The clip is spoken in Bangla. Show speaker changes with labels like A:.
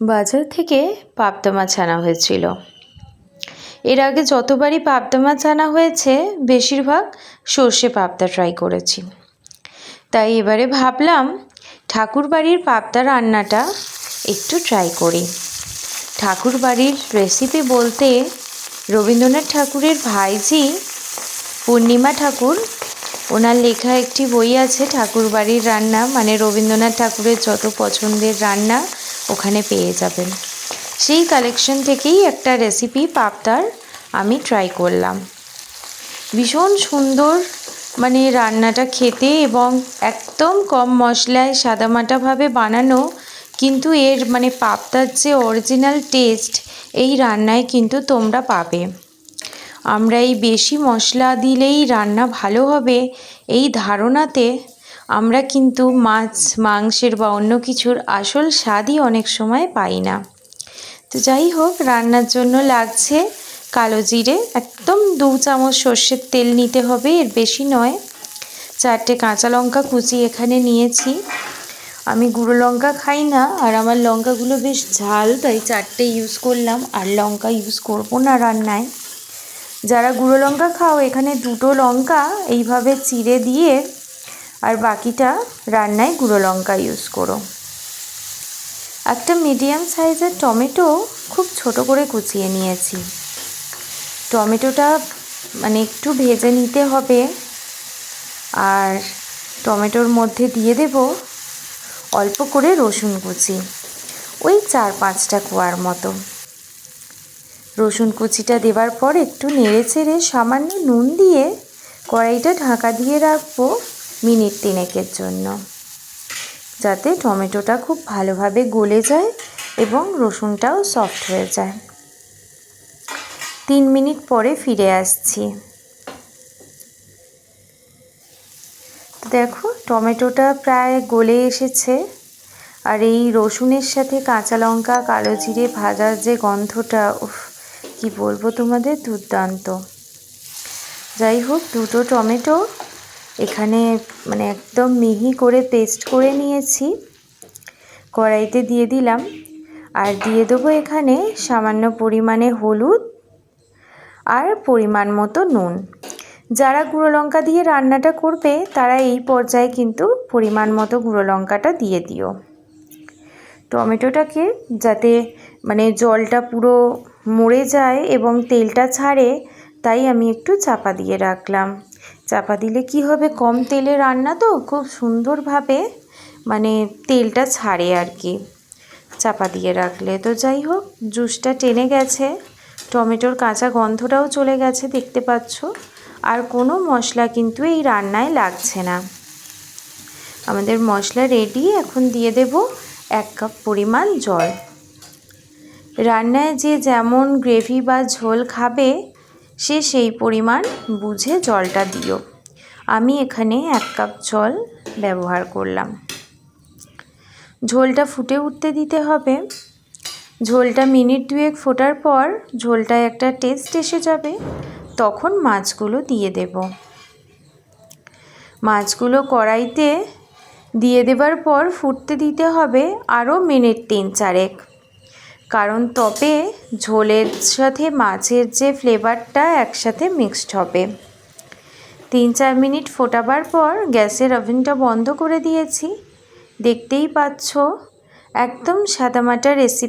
A: বাজার থেকে পাবদা মাছ আনা হয়েছিল। এর আগে যতবারই পাবদা মাছ আনা হয়েছে, বেশিরভাগ সর্ষে পাবদা ট্রাই করেছি। তাই এবারে ভাবলাম ঠাকুর বাড়ির পাবদা রান্নাটা একটু ট্রাই করি। ঠাকুর বাড়ির রেসিপি বলতে রবীন্দ্রনাথ ঠাকুরের ভাইজি পূর্ণিমা ঠাকুর, ওনার লেখা একটি বই আছে ঠাকুর বাড়ির রান্না মানে রবীন্দ্রনাথ ঠাকুরের যত পছন্দের রান্না ওখানে পেয়ে যাবেন। সেই কালেকশন থেকেই একটা রেসিপি পাবদার আমি ট্রাই করলাম। ভীষণ সুন্দর মানে রান্নাটা খেতে এবং একদম কম মশলায় সাদামাটাভাবে বানানো, কিন্তু এর মানে পাবদার যে অরিজিনাল টেস্ট এই রান্নায় কিন্তু তোমরা পাবে। আমরা এই বেশি মশলা দিলেই রান্না ভালো হবে, এই ধারণাতে আমরা কিন্তু মাছ, মাংসের বা অন্য কিছুর আসল স্বাদই অনেক সময় পাই না। তো যাই হোক, রান্নার জন্য লাগছে কালো জিরে, একদম দু চামচ সর্ষের তেল নিতে হবে, এর বেশি নয়। চারটে কাঁচা লঙ্কা কুচি এখানে নিয়েছি। আমি গুঁড়ো লঙ্কা খাই না, আর আমার লঙ্কাগুলো বেশ ঝাল, তাই চারটে ইউজ করলাম, আর লঙ্কা ইউজ করব না রান্নায়। যারা গুঁড়ো লঙ্কা খাও, এখানে দুটো লঙ্কা এইভাবে চিড়ে দিয়ে আর বাকিটা রান্নায় গুঁড়ো লঙ্কা ইউজ করো। একটা মিডিয়াম সাইজের টমেটো খুব ছোট করে কুচিয়ে নিয়েছি। টমেটোটা মানে একটু ভেজে নিতে হবে। আর টমেটোর মধ্যে দিয়ে দেব অল্প করে রসুন কুচি, ওই চার পাঁচটা কোয়ার মতো। রসুন কুচিটা দেওয়ার পর একটু নেড়ে চেড়ে সামান্য নুন দিয়ে কড়াইটা ঢাকা দিয়ে রাখব। মিনিট তিনেকের জন্য। যাতে টমেটোটা খুব ভালোভাবে গলে যায় এবং রসুনটাও সফট হয়ে যায়। তিন মিনিট পরে ফিরে আসছি। দেখো, টমেটোটা প্রায় গলে এসেছে। আর এই রসুনের সাথে কাঁচা লঙ্কা, কালো জিরে ভাজার যে গন্ধটা, উফ, কি বলব তোমাদের, দুর্দান্ত। যাই হোক, দুটো টমেটো এখানে মানে একদম মিহি করে পেস্ট করে নিয়েছি। কড়াইতে দিয়ে দিলাম। আর দিয়ে দেবো এখানে সামান্য পরিমাণে হলুদ আর পরিমাণ মতো নুন। যারা গুঁড়ো লঙ্কা দিয়ে রান্নাটা করবে, তারা এই পর্যায়ে কিন্তু পরিমাণ মতো গুঁড়ো লঙ্কাটা দিয়ে দিও। টমেটোটাকে যাতে মানে জলটা পুরো মরে যায় এবং তেলটা ছাড়ে, তাই আমি একটু চাপা দিয়ে রাখলাম। চাপা দিলে কি হবে? কম তেলে রান্না তো, খুব সুন্দরভাবে মানে তেলটা ছাড়ে আর কি চাপা দিয়ে রাখলে। তো যাই হোক, জুসটা টেনে গেছে, টমেটোর কাঁচা গন্ধটাও চলে গেছে, দেখতে পাচ্ছ। আর কোনো মশলা কিন্তু এই রান্নায় লাগছে না। আমাদের মশলা রেডি এখন দিয়ে দেব এক কাপ পরিমাণ জল। রান্নায় যে যেমন গ্রেভি বা ঝোল খাবে সে সেই পরিমাণ বুঝে জলটা দিও। আমি এখানে এক কাপ জল ব্যবহার করলাম। ঝোলটা ফুটে উঠতে দিতে হবে। ঝোলটা মিনিট দুয়েক ফোটার পর ঝোলটায় একটা টেস্ট এসে যাবে। তখন মাছগুলো দিয়ে দেব। মাছগুলো কড়াইতে দিয়ে দেবার পর ফুটতে দিতে হবে আরও মিনিট তিন চারেক। কারণ তবে ঝোলের সাথে মাছের যে ফ্লেভারটা একসাথে মিক্সড হবে। তিন চার মিনিট ফোটাবার পর গ্যাসের ওভেনটা বন্ধ করে দিয়েছি। দেখতেই পাচ্ছ, একদম সাদামাটা রেসিপি